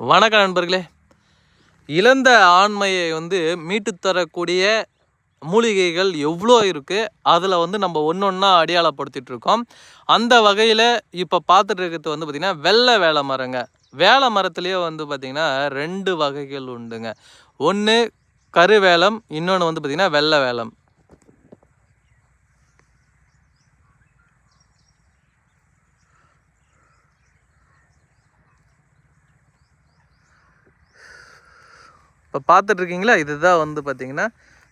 வணக்கம் நண்பர்களே. இழந்த ஆண்மையை வந்து மீட்டு தரக்கூடிய மூலிகைகள் எவ்வளோ இருக்குது அதில் வந்து நம்ம ஒன்று ஒன்றா அடையாளப்படுத்திட்டு இருக்கோம் அந்த வகையில் இப்போ பார்த்துட்டு இருக்கிறது வந்து பார்த்திங்கன்னா வெள்ளை வேலை மரங்க. வேலை மரத்துலேயே வந்து பார்த்திங்கன்னா ரெண்டு வகைகள் உண்டுங்க. ஒன்று கருவேலம் இன்னொன்று வந்து பார்த்திங்கன்னா வெள்ளை வேலம். இப்போ பார்த்துட்டு இருக்கீங்களா இதுதான் வந்து பார்த்தீங்கன்னா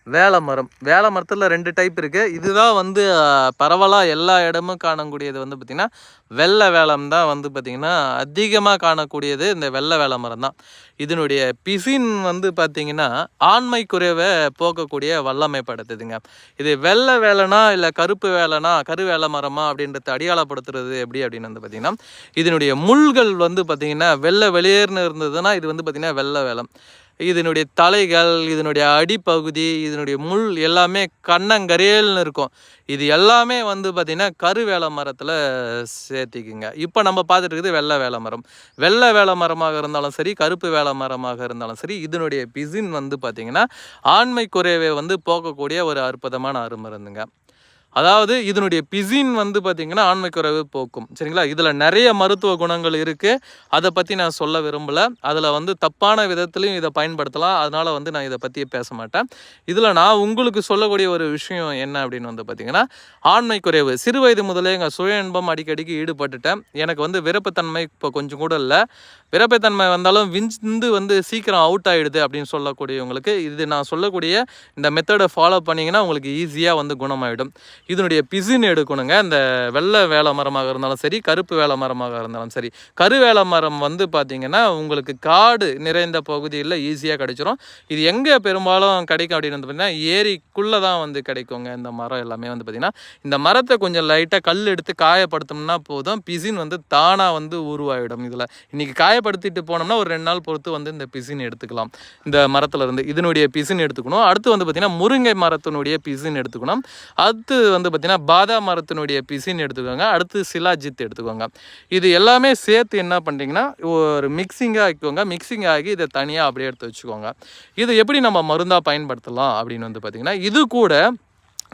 வேலை மரம் வேலை மரத்தில் ரெண்டு டைப் இருக்குது இதுதான் வந்து பரவலாக எல்லா இடமும் காணக்கூடியது வந்து பார்த்திங்கன்னா வெள்ளை வேலம் தான் வந்து பார்த்திங்கன்னா அதிகமாக காணக்கூடியது இந்த வெள்ளை வேலை மரம் தான். இதனுடைய பிசின் வந்து பார்த்திங்கன்னா ஆண்மை குறைவை போக்கக்கூடிய வல்லமை படுத்துதுங்க. இது வெள்ளை வேலைனா இல்லை கருப்பு வேலைனா கரு வேலை மரமா அப்படின்றத அடையாளப்படுத்துறது எப்படி அப்படின்னு வந்து பார்த்திங்கன்னா இதனுடைய முள்கள் வந்து பார்த்திங்கன்னா வெள்ளை வெளியேறுன்னு இருந்ததுன்னா இது வந்து பார்த்திங்கன்னா வெள்ளை வேலம். இதனுடைய தலைகள் இதனுடைய அடிப்பகுதி இதனுடைய முள் எல்லாமே கண்ணங்கரையல்னு இருக்கும். இது எல்லாமே வந்து பார்த்திங்கன்னா கருவேல மரத்தில் சேர்த்திக்குங்க. இப்போ நம்ம பார்த்துட்டு இருக்குது வெள்ளை வேலை மரம். வெள்ளை வேலை மரமாக இருந்தாலும் சரி கருப்பு வேலை மரமாக இருந்தாலும் சரி இதனுடைய பிசின் வந்து பார்த்திங்கன்னா ஆண்மை குறைவை வந்து போக்கக்கூடிய ஒரு அற்புதமான அருமருந்துங்க அதாவது இதனுடைய பிசின் வந்து பார்த்திங்கன்னா ஆண்மைக்குறைவு போக்கும். சரிங்களா? இதில் நிறைய மருத்துவ குணங்கள் இருக்குது அதை பற்றி நான் சொல்ல விரும்பலை. அதில் வந்து தப்பான விதத்துலையும் இதை பயன்படுத்தலாம். அதனால் வந்து நான் இதை பற்றியே பேச மாட்டேன். இதில் நான் உங்களுக்கு சொல்லக்கூடிய ஒரு விஷயம் என்ன அப்படின்னு வந்து பார்த்திங்கன்னா ஆண்மை குறைவு சிறு வயது முதலே எங்கள் சுய இன்பம் அடிக்கடிக்கு ஈடுபட்டுட்டேன். எனக்கு வந்து விருப்பத்தன்மை இப்போ கொஞ்சம் கூட இல்லை. விருப்பத்தன்மை வந்தாலும் விந்து வந்து சீக்கிரம் அவுட் ஆகிடுது அப்படின்னு சொல்லக்கூடியவங்களுக்கு இது நான் சொல்லக்கூடிய இந்த மெத்தடை ஃபாலோ பண்ணிங்கன்னா உங்களுக்கு ஈஸியாக வந்து குணமாயிடும். இதனுடைய பிசின் எடுக்கணுங்க. இந்த வெள்ளை வேலை மரமாக இருந்தாலும் சரி கருப்பு வேலை மரமாக இருந்தாலும் சரி. கருவேல மரம் வந்து பார்த்திங்கன்னா உங்களுக்கு காடு நிறைந்த பகுதியில் ஈஸியாக கிடைச்சிரும். இது எங்கே பெரும்பாலும் கிடைக்கும் அப்படின்னு வந்து பார்த்தீங்கன்னா ஏரிக்குள்ளே தான் வந்து கிடைக்குங்க. இந்த மரம் எல்லாமே வந்து பார்த்திங்கன்னா இந்த மரத்தை கொஞ்சம் லைட்டாக கல் எடுத்து காயப்படுத்தோம்னா போதும். பிசின் வந்து தானாக வந்து உருவாயிடும் இதில். இன்றைக்கி காயப்படுத்திட்டு போனோம்னா ஒரு ரெண்டு நாள் பொறுத்து வந்து இந்த பிசின் எடுத்துக்கலாம். இந்த மரத்தில் இருந்து இதனுடைய பிசின் எடுத்துக்கணும். அடுத்து வந்து பார்த்திங்கன்னா முருங்கை மரத்தினுடைய பிசின் எடுத்துக்கணும். அடுத்து வந்து பார்த்திங்கன்னா பாதாம் மரத்தினுடைய பிசின் எடுத்துக்கோங்க. அடுத்து சிலாஜித் எடுத்துக்கோங்க. இது எல்லாமே சேர்த்து என்ன பண்ணுறீங்கன்னா ஒரு மிக்சிங்காக ஆக்கிக்கோங்க மிக்சிங் ஆகி இதை தனியாக அப்படியே எடுத்து வச்சுக்கோங்க. இது எப்படி நம்ம மருந்தாக பயன்படுத்தலாம் அப்படின்னு வந்து பார்த்திங்கன்னா இது கூட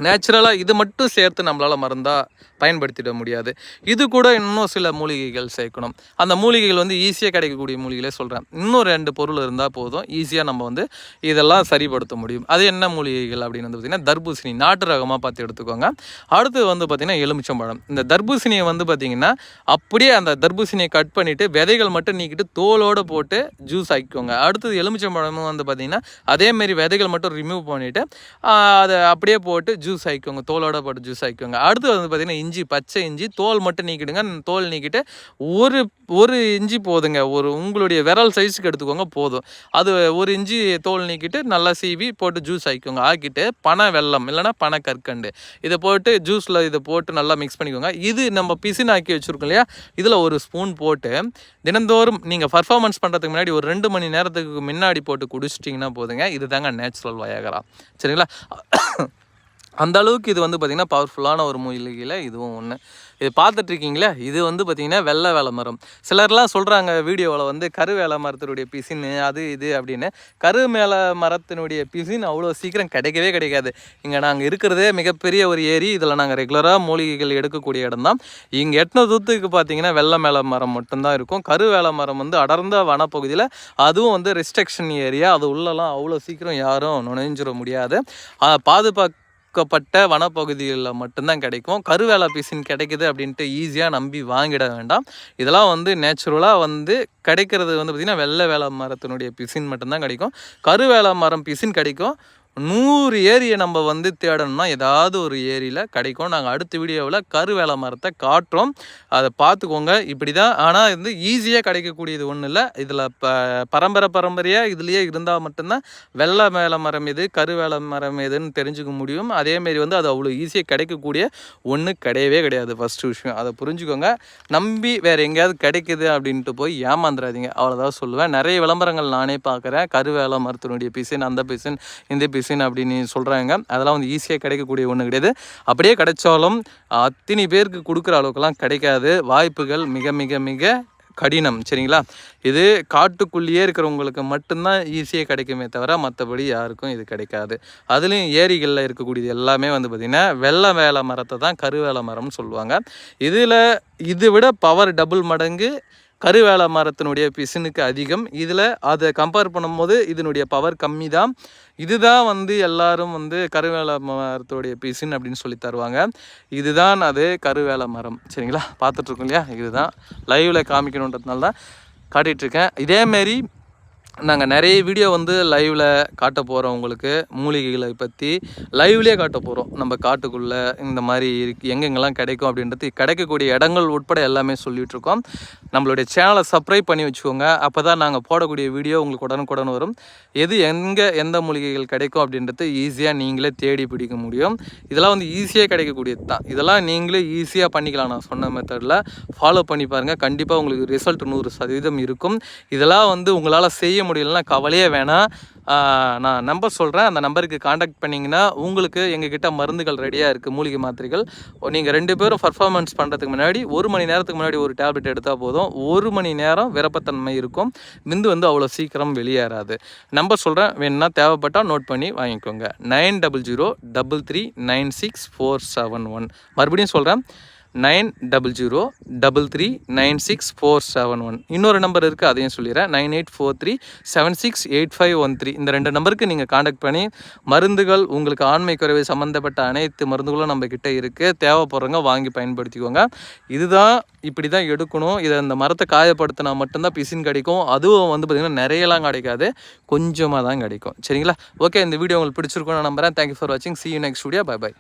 நேச்சுரலாக இது மட்டும் சேர்த்து நம்மளால் மருந்தாக பயன்படுத்திட முடியாது. இது கூட இன்னும் சில மூலிகைகள் சேர்க்கணும். அந்த மூலிகைகள் வந்து ஈஸியாக கிடைக்கக்கூடிய மூலிகைகளே சொல்கிறேன் இன்னும் ரெண்டு பொருள் இருந்தால் போதும். ஈஸியாக நம்ம வந்து இதெல்லாம் சரிப்படுத்த முடியும். அது என்ன மூலிகைகள் அப்படின்னு வந்து பார்த்திங்கன்னா தர்பூசணி. நாட்டு ரகமாக பார்த்து எடுத்துக்கோங்க. அடுத்து வந்து பார்த்திங்கன்னா எலுமிச்சம்பழம். இந்த தர்பூசணியை வந்து பார்த்திங்கன்னா அப்படியே அந்த தர்பூசணியை கட் பண்ணிவிட்டு விதைகள் மட்டும் நீக்கிட்டு தோலோடு போட்டு ஜூஸ் ஆக்கிக்கோங்க. அடுத்தது எலுமிச்சம்பழமும் வந்து பார்த்திங்கன்னா அதேமாரி விதைகள் மட்டும் ரிமூவ் பண்ணிவிட்டு அதை அப்படியே போட்டு ஜூஸ் ஆக்கிக்கோங்க. தோலோட போட்டு ஜூஸ் ஆக்கிக்கோங்க. அடுத்து வந்து பார்த்திங்கன்னா இஞ்சி இஞ்சி பச்சை இஞ்சி தோல் மட்டும் நீக்கிடுங்க. தோல் நீக்கிட்டு ஒரு ஒரு இஞ்சி போதுங்க. ஒரு உங்களுடைய விரல் சைஸுக்கு எடுத்துக்கோங்க போதும். அது ஒரு இஞ்சி தோல் நீக்கிட்டு நல்லா சீவி போட்டு ஜூஸ் ஆக்கிக்கோங்க. ஆக்கிட்டு பனை வெல்லம் இல்லைனா பனை கற்கண்டு. இதை போட்டு ஜூஸில் இதை போட்டு நல்லா மிக்ஸ் பண்ணிக்கோங்க. இது நம்ம பிசின் ஆக்கி வச்சுருக்கோம் இல்லையா? இதில் ஒரு ஸ்பூன் போட்டு தினந்தோறும் நீங்கள் பர்ஃபார்மன்ஸ் பண்ணுறதுக்கு முன்னாடி ஒரு ரெண்டு மணி நேரத்துக்கு முன்னாடி போட்டு குடிச்சிட்டிங்கன்னா போதுங்க. இது தாங்க நேச்சுரல் வயகரா. சரிங்களா? அந்த அளவுக்கு இது வந்து பார்த்திங்கன்னா பவர்ஃபுல்லான ஒரு மூலிகையில் இதுவும் ஒன்று இது பார்த்துட்ருக்கீங்களே? இது வந்து பார்த்திங்கன்னா வெள்ளை வேலை மரம். சிலர்லாம் சொல்கிறாங்க வீடியோவில் வந்து கரு வேலை மரத்தினுடைய பிசின் அது இது அப்படின்னு. கரு மேலே மரத்தினுடைய பிசின் அவ்வளோ சீக்கிரம் கிடைக்கவே கிடைக்காது. இங்கே நாங்கள் இருக்கிறதே மிகப்பெரிய ஒரு ஏரி. இதில் நாங்கள் ரெகுலராக மூலிகைகள் எடுக்கக்கூடிய இடம் தான். இங்கே எட்டின தூத்துக்கு பார்த்தீங்கன்னா வெள்ளை மேலே மரம் மட்டும்தான் இருக்கும். கரு வேலை மரம் வந்து அடர்ந்த வனப்பகுதியில் அதுவும் வந்து ரெஸ்ட்ரிக்ஷன் ஏரியா அது உள்ளலாம் அவ்வளோ சீக்கிரம் யாரும் நுழைஞ்சிட முடியாது. பாதுகாக்க கொடுக்கப்பட்ட வனப்பகுதிகளில் மட்டும்தான் கிடைக்கும். கருவேலை பீசின் கிடைக்குது அப்படின்ட்டு ஈஸியாக நம்பி வாங்கிட வேண்டாம். இதெல்லாம் வந்து நேச்சுரலாக வந்து கிடைக்கிறது வந்து பார்த்திங்கன்னா வெள்ளை வேலை மரத்தினுடைய பிசின் மட்டும்தான் கிடைக்கும். கருவேலை மரம் பிசின் கிடைக்கும். நூறு ஏரியை நம்ம வந்து தேடணும்னா ஏதாவது ஒரு ஏரியில் கிடைக்கும். நாங்கள் அடுத்த வீடியோவில் கருவேல மரத்தை காட்டுறோம். அதை பார்த்துக்கோங்க. இப்படி தான் ஆனால் வந்து ஈஸியாக கிடைக்கக்கூடியது ஒன்றும் இல்லை. இதில் ப பரம்பரை பரம்பரையாக இதுலேயே இருந்தால் மட்டும்தான் வெள்ளை மேல மரம் எது கருவேல மரம் எதுன்னு தெரிஞ்சுக்க முடியும். அதேமாரி வந்து அது அவ்வளோ ஈஸியாக கிடைக்கக்கூடிய ஒன்று கிடையவே கிடையாது. ஃபஸ்ட்டு விஷயம். அதை புரிஞ்சுக்கோங்க. நம்பி வேறு எங்கேயாவது கிடைக்குது அப்படின்ட்டு போய் ஏமாந்துடாதீங்க அவ்வளோதான் சொல்லுவேன். நிறைய விளம்பரங்கள் நானே பார்க்குறேன். கருவேல மரத்தினுடைய பிசின் அந்த பிசின் இந்த பிசின் டிசைன் அப்படின்னு சொல்கிறாங்க அதெல்லாம் வந்து ஈஸியாக கிடைக்கக்கூடிய ஒன்று கிடையாது. அப்படியே கிடைச்சாலும் அத்தனை பேருக்கு கொடுக்குற அளவுக்குலாம் கிடைக்காது. வாய்ப்புகள் மிக மிக மிக கடினம். சரிங்களா? இது காட்டுக்குள்ளேயே இருக்கிறவங்களுக்கு மட்டும்தான் ஈஸியாக கிடைக்குமே தவிர மற்றபடி யாருக்கும் இது கிடைக்காது. அதுலேயும் ஏரிகளில் இருக்கக்கூடியது எல்லாமே வந்து பார்த்திங்கன்னா வெள்ளை வேலை மரத்தை தான் கருவேலை மரம்னு சொல்லுவாங்க. இதில் இதை விட பவர் டபுள் மடங்கு கருவேல மரத்தினுடைய பிசினுக்கு அதிகம். இதில் அதை கம்பேர் பண்ணும்போது இதனுடைய பவர் கம்மி தான் இதுதான் வந்து எல்லாரும் வந்து கருவேல மரத்துடைய பிசின் அப்படின்னு சொல்லி தருவாங்க. இதுதான் அது கருவேல மரம். சரிங்களா? பார்த்துட்ருக்கோம் இல்லையா? இதுதான். லைவில் காமிக்கணுன்றதுனால தான் காட்டிகிட்ருக்கேன் இதேமாரி நாங்கள் நிறைய வீடியோ வந்து லைவில் காட்ட போகிறோம் உங்களுக்கு. மூலிகைகளை பற்றி லைவ்லேயே காட்ட போகிறோம் நம்ம காட்டுக்குள்ளே இந்த மாதிரி இருக்கு எங்கெங்கெல்லாம் கிடைக்கும் அப்படின்றது கிடைக்கக்கூடிய இடங்கள் உட்பட எல்லாமே சொல்லிகிட்ருக்கோம் நம்மளுடைய சேனலை சப்ஸ்கிரைப் பண்ணி வச்சுக்கோங்க. அப்போ தான் நாங்கள் போடக்கூடிய வீடியோ உங்களுக்கு உடனுக்குடன் வரும். எது எங்கே எந்த மூலிகைகள் கிடைக்கும் அப்படின்றது ஈஸியாக நீங்களே தேடி பிடிக்க முடியும். இதெல்லாம் வந்து ஈஸியாக கிடைக்கக்கூடியது தான். இதெல்லாம் நீங்களே ஈஸியாக பண்ணிக்கலாம். நான் சொன்ன மெத்தடில் ஃபாலோ பண்ணி பாருங்கள் கண்டிப்பாக உங்களுக்கு ரிசல்ட் நூறு சதவீதம் இருக்கும். இதெல்லாம் வந்து உங்களால் செய்ய முடியலன்னா கவலையே வேணாம். நான் நம்பர் சொல்கிறேன் அந்த நம்பருக்கு காண்டாக்ட் பண்ணிங்கன்னா உங்களுக்கு எங்ககிட்ட மருந்துகள் ரெடியாக இருக்குது மூலிகை மாத்திரைகள். நீங்கள் ரெண்டு பேரும் பர்ஃபார்மன்ஸ் பண்ணுறதுக்கு முன்னாடி ஒரு மணி நேரத்துக்கு முன்னாடி ஒரு டேப்லெட் எடுத்தால் போதும். ஒரு மணி நேரம் விரப்பத்தன்மை இருக்கும். விந்து வந்து அவ்வளோ சீக்கிரம் வெளியேறாது. நம்பர் சொல்கிறேன் வேணுன்னா தேவைப்பட்டால் நோட் பண்ணி வாங்கிக்கோங்க. Nine double zero double three nine six four seven one. மறுபடியும் சொல்கிறேன் nine double zero double three nine six four seven one. இன்னொரு நம்பர் இருக்குது அதையும் சொல்லிடுறேன். Nine eight four three seven six eight five one three. இந்த ரெண்டு நம்பருக்கு நீங்கள் காண்டாக்ட் பண்ணி மருந்துகள் உங்களுக்கு ஆண்மை குறைவு சம்மந்தப்பட்ட அனைத்து மருந்துகளும் நம்ம கிட்டே இருக்குது தேவைப்படுறவங்க வாங்கி பயன்படுத்திக்கோங்க. இதுதான் இப்படி தான் எடுக்கணும். இதை இந்த மரத்தை காயப்படுத்தினா மட்டும்தான் பிசின் கிடைக்கும். அதுவும் வந்து பார்த்திங்கன்னா நிறையலாம் கிடைக்காது. கொஞ்சமாக தான் கிடைக்கும். சரிங்களா? ஓகே இந்த வீடியோ உங்களுக்கு பிடிச்சிருக்கோன்னு நம்புகிறேன் தேங்க்யூ ஃபார் வாட்சிங் see you next video bye bye